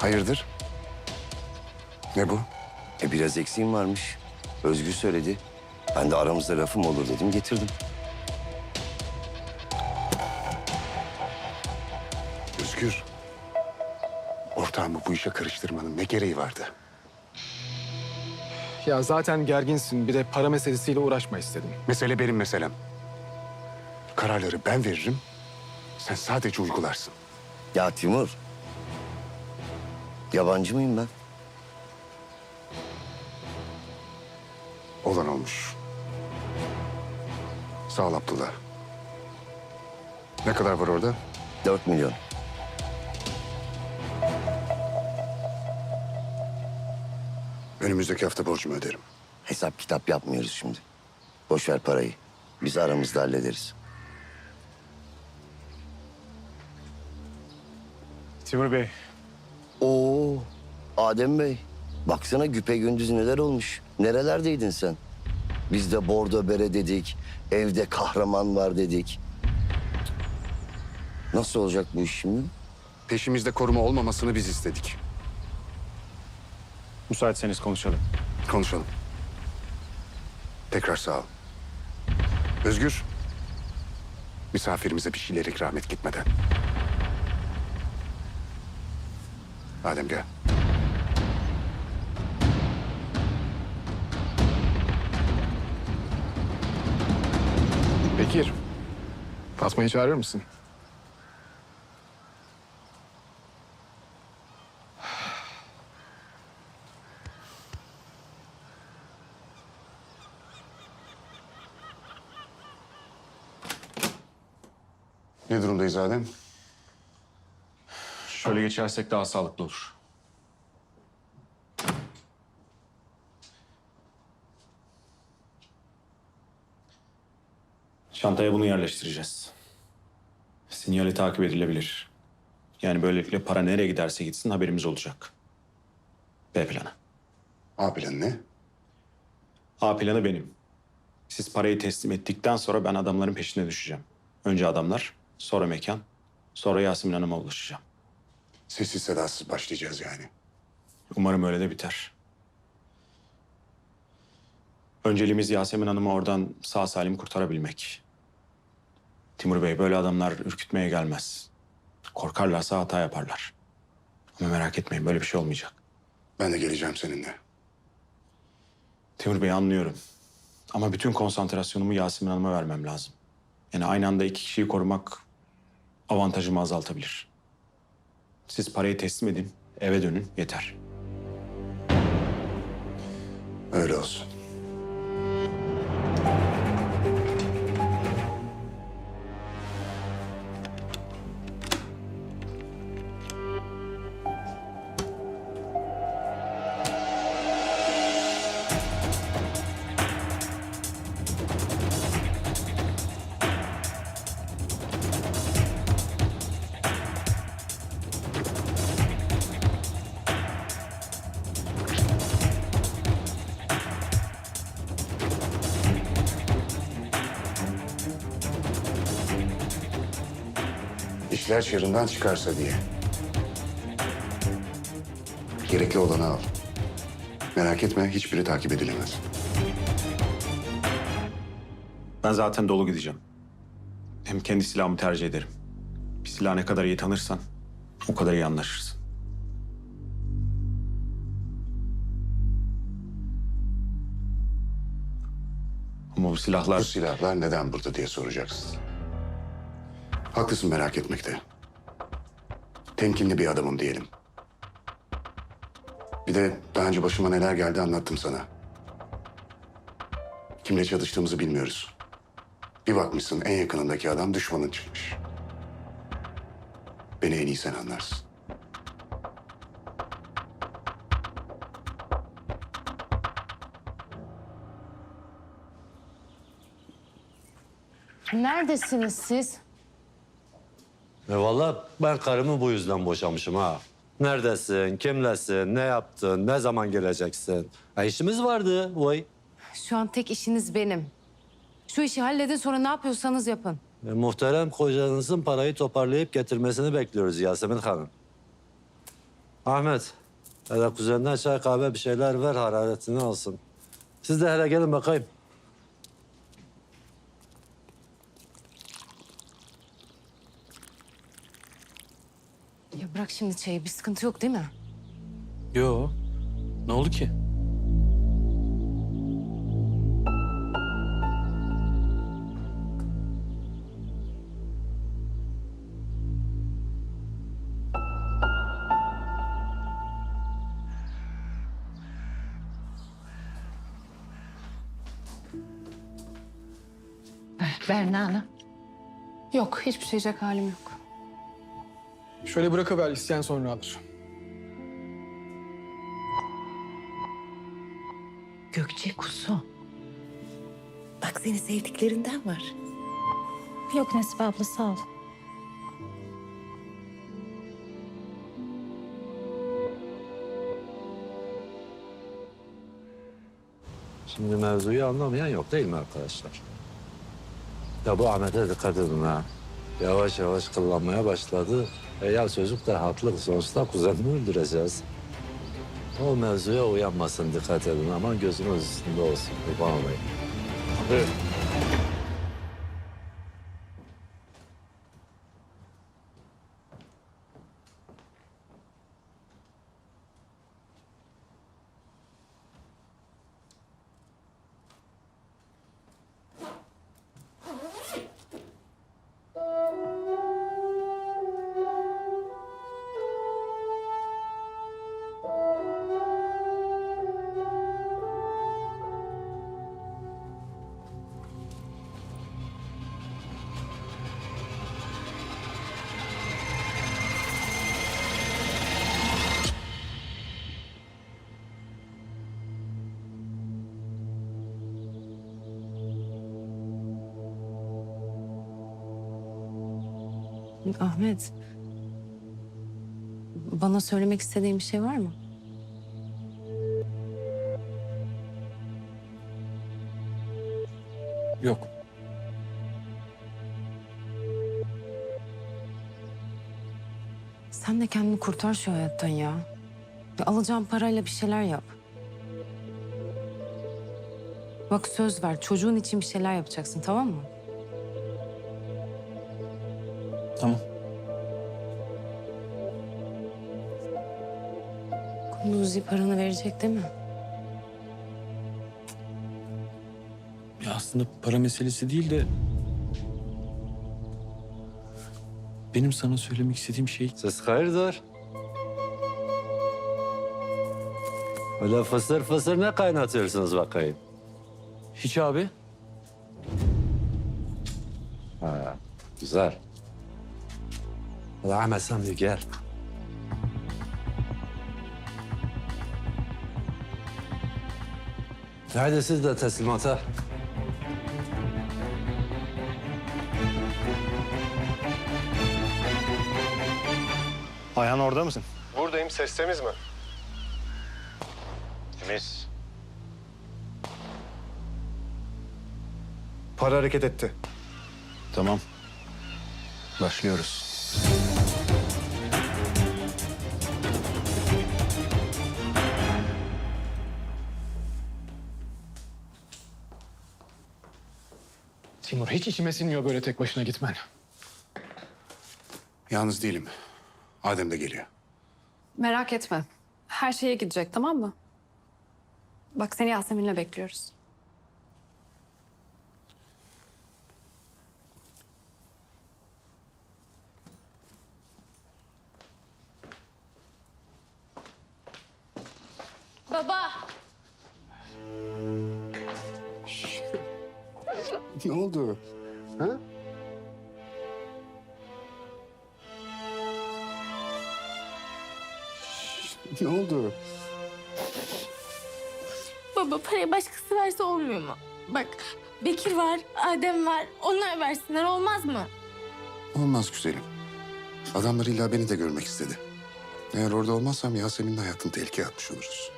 Hayırdır? Ne bu? E biraz eksiğim varmış. Özgür söyledi. Ben de aramızda lafım olur dedim getirdim. Özgür. Ortağımı bu işe karıştırmanın ne gereği vardı? Ya zaten gerginsin. Bir de para meselesiyle uğraşma istedim. Mesele benim meselem. Kararları ben veririm. Sen sadece uygularsın. Ya Timur. Yabancı mıyım ben? Olan olmuş. Sağ ol Abdullah. Ne kadar var orada? Dört milyon. Önümüzdeki hafta borcumu öderim. Hesap kitap yapmıyoruz şimdi. Boş ver parayı. Biz aramızda hallederiz. Timur Bey. Oo, Adem Bey. Baksana güpe gündüz neler olmuş. Nerelerdeydin sen? Biz de bordo bere dedik. Evde kahraman var dedik. Nasıl olacak bu iş şimdi? Peşimizde koruma olmamasını biz istedik. Müsaitseniz konuşalım. Konuşalım. Tekrar sağ ol. Özgür. Misafirimize bir şeyler ikram et gitmeden. Adem gel. Bekir. Fatma'yı çağırır mısın? Ne durumdayız Adem? Şöyle geçersek daha sağlıklı olur. Çantaya bunu yerleştireceğiz. Sinyali takip edilebilir. Yani böylelikle para nereye giderse gitsin haberimiz olacak. B planı. A planı ne? A planı benim. Siz parayı teslim ettikten sonra ben adamların peşine düşeceğim. Önce adamlar, sonra mekan, sonra Yasemin Hanım'a ulaşacağım. Sessiz sedasız başlayacağız yani. Umarım öyle de biter. Önceliğimiz Yasemin Hanım'ı oradan sağ salim kurtarabilmek. Timur Bey böyle adamlar ürkütmeye gelmez. Korkarlarsa hata yaparlar. Ama merak etmeyin böyle bir şey olmayacak. Ben de geleceğim seninle. Timur Bey anlıyorum. Ama bütün konsantrasyonumu Yasemin Hanım'a vermem lazım. Yani aynı anda iki kişiyi korumak avantajımı azaltabilir. Siz parayı teslim edin, eve dönün yeter. Öyle olsun. İşler çığırından çıkarsa diye. Gerekli olanı al. Merak etme hiçbiri takip edilemez. Ben zaten dolu gideceğim. Hem kendi silahımı tercih ederim. Bir silahı ne kadar iyi tanırsan o kadar iyi anlaşırsın. Ama bu Bu silahlar silahlar neden burada diye soracaksın. Haklısın merak etmekte. Temkinli bir adamım diyelim. Bir de daha önce başıma neler geldi anlattım sana. Kimle çalıştığımızı bilmiyoruz. Bir bakmışsın en yakınındaki adam düşmanın çıkmış. Beni en iyi sen anlarsın. Neredesiniz siz? E vallahi ben karımı bu yüzden boşamışım ha. Neredesin, kimlesin, ne yaptın, ne zaman geleceksin? Ha işimiz vardı vay. Şu an tek işiniz benim. Şu işi halledin sonra ne yapıyorsanız yapın. E, muhterem kocanızın parayı toparlayıp getirmesini bekliyoruz Yasemin Hanım. Ahmet, hele kuzenden çay kahve bir şeyler ver hararetini alsın. Siz de hele gelin bakayım. Ya bırak şimdi çayı. Bir sıkıntı yok değil mi? Yo. Ne oldu ki? Berna Hanım. Yok. Hiçbir şey yiyecek halim yok. Şöyle bırakıver isteyen sonra alır. Gökçe kuzu. Bak seni sevdiklerinden var. Yok Nesibe abla sağ ol. Şimdi mevzuyu anlamayan yok değil mi arkadaşlar? Ya bu Ahmet'e dikkat edin ha. Yavaş yavaş kıllanmaya başladı. E ya çocuk da haklı. Sonuçta kuzenini öldüreceğiz. O mevzuya uyanmasın dikkat edin. Aman gözünüz üstünde olsun. Kurban olayım. Buyurun. Ahmet. Bana söylemek istediğin bir şey var mı? Yok. Sen de kendini kurtar şu hayattan ya. Bir alacağın parayla bir şeyler yap. Bak söz ver. Çocuğun için bir şeyler yapacaksın tamam mı? Tamam. Kunduzi paranı verecek değil mi? Ya aslında para meselesi değil de... Benim sana söylemek istediğim şey... Siz hayırdır? Öyle fısır fısır ne kaynatıyorsunuz bakayım? Hiç abi. Ha, güzel. Hadi Ahmet sen bir gel. Haydi siz de teslimata. Ayhan orada mısın? Buradayım, ses temiz mi? Temiz. Para hareket etti. Tamam. Başlıyoruz. Hiç içime sinmiyor böyle tek başına gitmen. Yalnız değilim. Adem de geliyor. Merak etme. Her şeye gidecek tamam mı? Bak seni Yasemin'le bekliyoruz. Baba. Ne oldu? Ha? Ne oldu? Baba parayı başkası verse olmuyor mu? Bak Bekir var, Adem var. Onlar versinler olmaz mı? Olmaz güzelim. Adamlar illa beni de görmek istedi. Eğer orada olmazsam Yasemin'in hayatını tehlikeye atmış oluruz.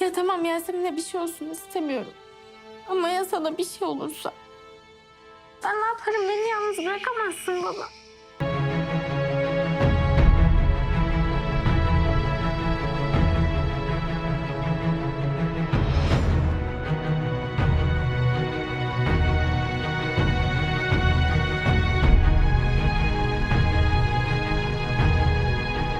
Ya tamam Yasemin'e bir şey olsun istemiyorum. Ama ya sana bir şey olursa? Ben ne yaparım? Beni yalnız bırakamazsın baba.